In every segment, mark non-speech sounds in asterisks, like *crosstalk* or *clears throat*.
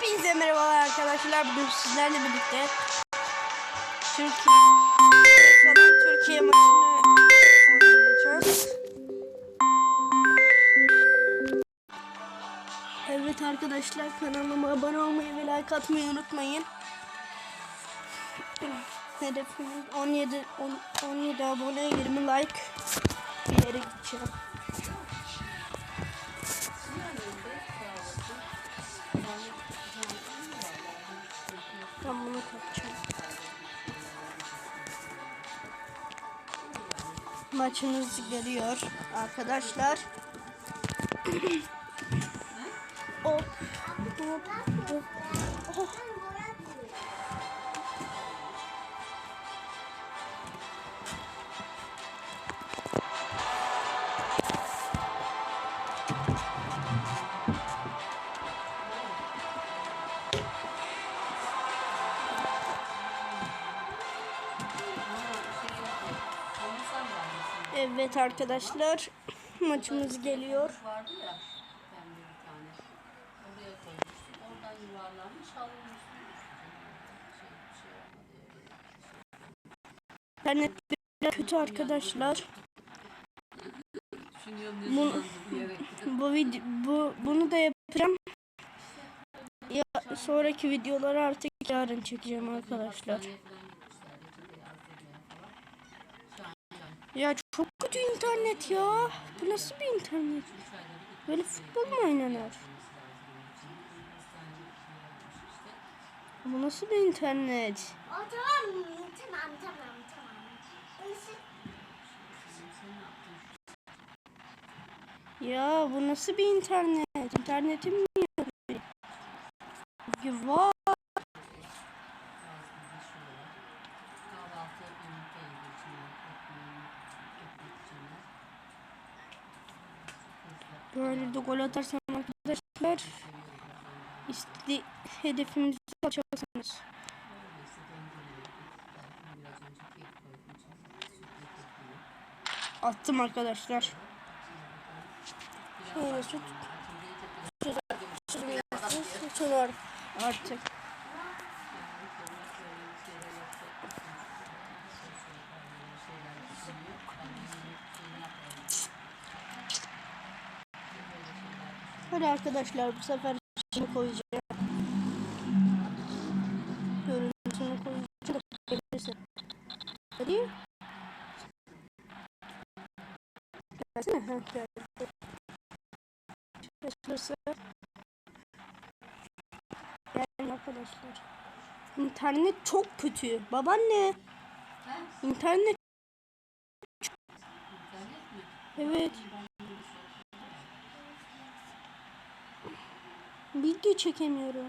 Hepinize merhabalar arkadaşlar. Bugün sizlerle birlikte Türkiye kalan Türkiye maçını oynayacağız. Evet arkadaşlar kanalıma abone olmayı ve like atmayı unutmayın. Hedefimiz 17 10 17 abone 20 like bir yere gideceğim. Maçınız geliyor arkadaşlar. *clears throat* hop, hop, hop. Oh. Evet arkadaşlar maçımız geliyor. vardı ya pembe bir tane. Oraya koymuştum. Oradan yuvarlanmış halının üstüne düştü. Şey, şey. İnternet biraz kötü arkadaşlar. Düşünüyorum Bu- ne zaman diyerek. Bu video bu bunu da yapacağım. Ya sonraki videoları artık yarın çekeceğim arkadaşlar. Ya çok kötü internet ya. Bu nasıl bir internet? Böyle futbol mu oynanır? Bu nasıl bir internet? 어, tamam, tamam, tamam. Ya bu nasıl bir internet? İnternetim mi yok? Kahvaltı Böyle de gol atarsam arkadaşlar istedi hedefimizi kekini. Attım arkadaşlar. Şöyle süt. Sütün var artık. Hadi arkadaşlar bu sefer şunu koyacağım. Görüntüsünü koyacağım. gelirse. Hadi. Gelsene. Ha, geldi. Şurası. Gelin arkadaşlar. İnternet çok kötü. Babaanne. İnternet. Evet. Video çekemiyorum.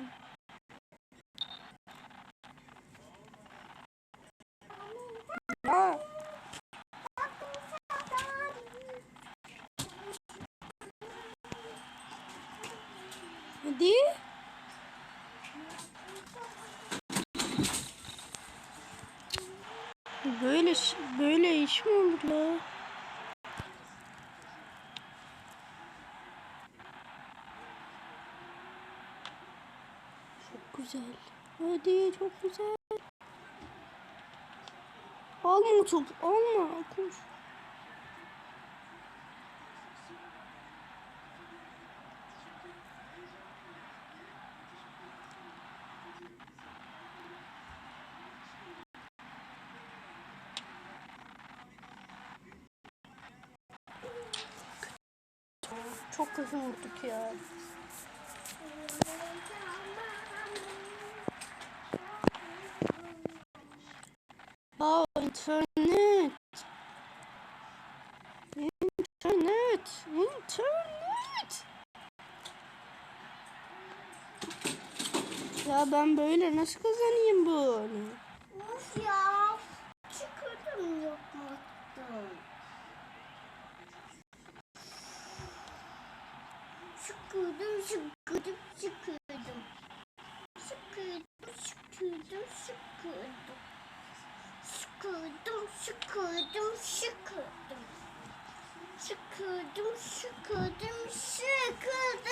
Ya. Hadi. Böyle ş- böyle iş mi olur la? Çok güzel. Hadi çok güzel. Alma o topu. Alma. Koş. Çok kötü vurduk ya. Aa internet. İnternet. İnternet. Ya ben böyle nasıl kazanayım bunu? Of ya. Çıkırdım yapmaktan. Sıkıldım, sıkıldım, sıkıldım. Sıkıldım, sıkıldım, sıkıldım. Sıkıldım, sıkıldım, sıkıldım. Sıkıldım, sıkıldım, sıkıldım.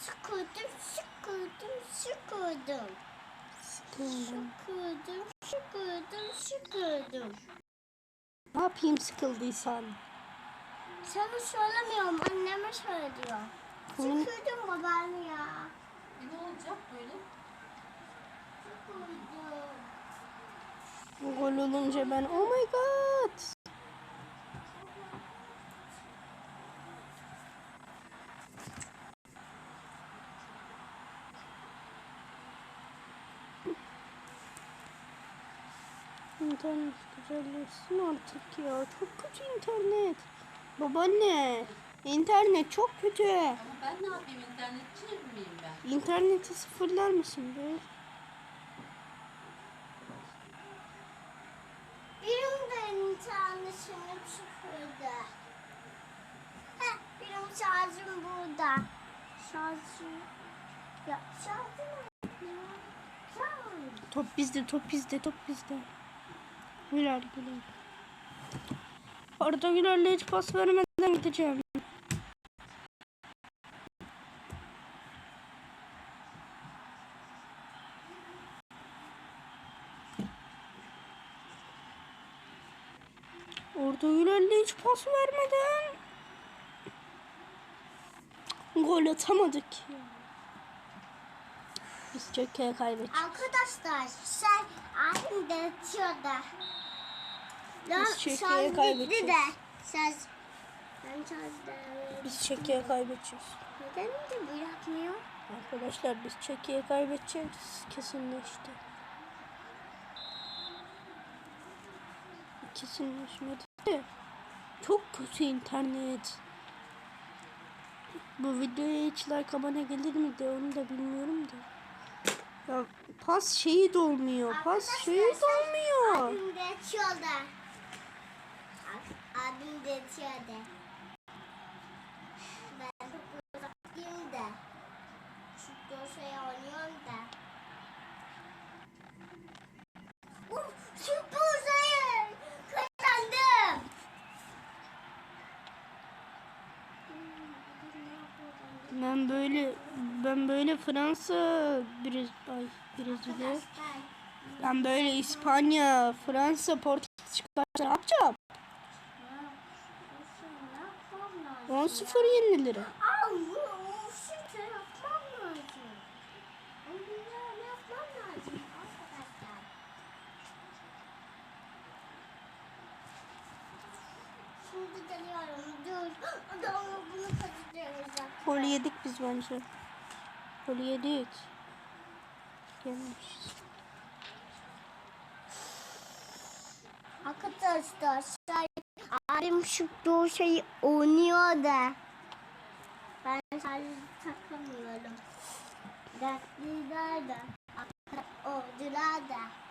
Sıkıldım, sıkıldım, sıkıldım. Sıkıldım, sıkıldım, sıkıldım. Ne yapayım sıkıldıysan? Sana söylemiyorum, anneme söylüyor. Sıkıldım baban ya. E ne olacak böyle? Sıkıldım. Gol olunca ben oh my god. İnternet güzelleşsin artık ya. Çok kötü internet. Babaanne, internet çok kötü. Ama ben ne yapayım? İnternetçi miyim ben? İnterneti sıfırlar mısın be? De internetim sıfırdı. Heh, benim şarjım burada. Şarjım. Ya şarjım. Top bizde, top bizde, top bizde. Güler güler. Arda Güler'le hiç pas vermeden gideceğim. Güler'le hiç pas vermeden gol atamadık ya. Biz kere kaybettik. Arkadaşlar sen abim de yatıyordu. Ya Biz bitti kaybedeceğiz. de. Ben şarjda. Biz Çekya'ya kaybedeceğiz. Neden de bırakmıyor? Arkadaşlar biz Çekya'ya kaybedeceğiz. Kesinleşti. Kesinleşmedi de. Çok kötü internet. Bu videoya hiç like abone gelir mi de onu da bilmiyorum da. Ya pas şeyi dolmuyor. Pas şeyi dolmuyor. Abim de yatıyordu. Ab- Abim de yatıyordu. Ben çok uzaktayım da. Şu dosyayı oynuyorum da. Ben böyle ben böyle Fransa Brez ay Brezilya ben böyle İspanya Fransa Portekiz çıkarsa ne yapacağım? 10-0 yenilirim. Au, bu şimdi. Şimdi geliyorum. Dur. Adamı bunu kaçıracağım. Gol yedik biz bence. Gol yedik. Gelmişiz. Arkadaşlar abim şu dosyayı oynuyor da. Ben sadece takamıyorum. Dertliler de. Ordular da.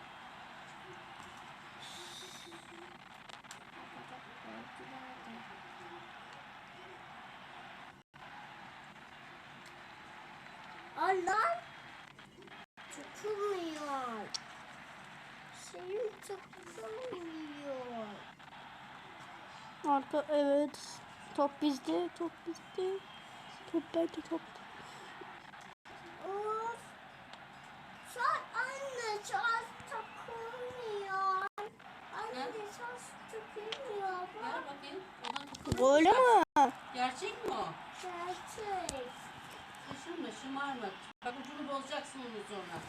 Allah tutulmuyor. Şeyim tutulmuyor. Arka evet. Top bizde, top bizde. Top bende, top. Of. Şart anne şart takılmıyor. Anne şart takılmıyor. Ver Bak bakayım. Gol ama. Gerçek mi o? gerçek. Şaşırma, şımarma. Bak ucunu bozacaksın onu sonra.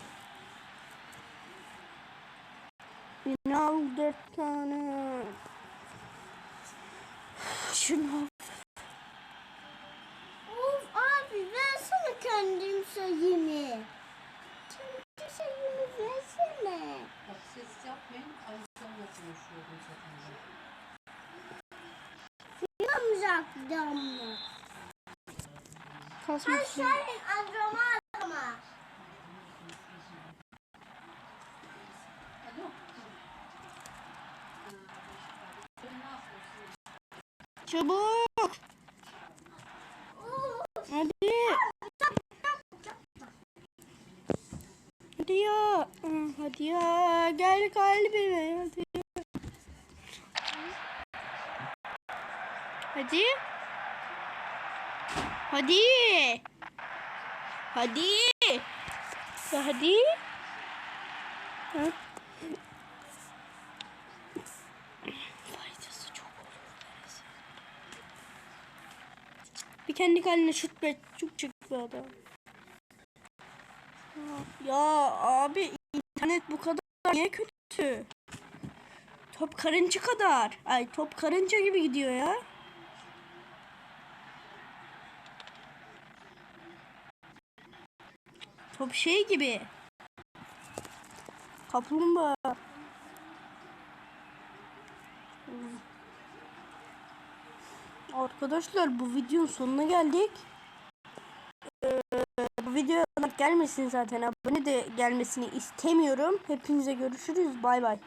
Yine al dört tane. Şunu Of abi versene kendim sayımı. Kendi sayımı versene. Bak ses yapmayın. Ayşe'yle konuşuyordum zaten. Yapmayacaktım mı? Ne yapıyorsun? Çabuk. Hadi. Hadi ya. Hadi ya. Gel kalbime. Hadi. Hadi. Hadi. Hadi. Hadi. Ha? Faydası çok neresi? Bir kendi kendine şut be, çok çık bir adam. Ya abi internet bu kadar niye kötü? Top karınca kadar. Ay top karınca gibi gidiyor ya. Top şey gibi. Kaplumbağa. Arkadaşlar bu videonun sonuna geldik. Ee, bu video gelmesin zaten. Abone de gelmesini istemiyorum. Hepinize görüşürüz. Bay bay.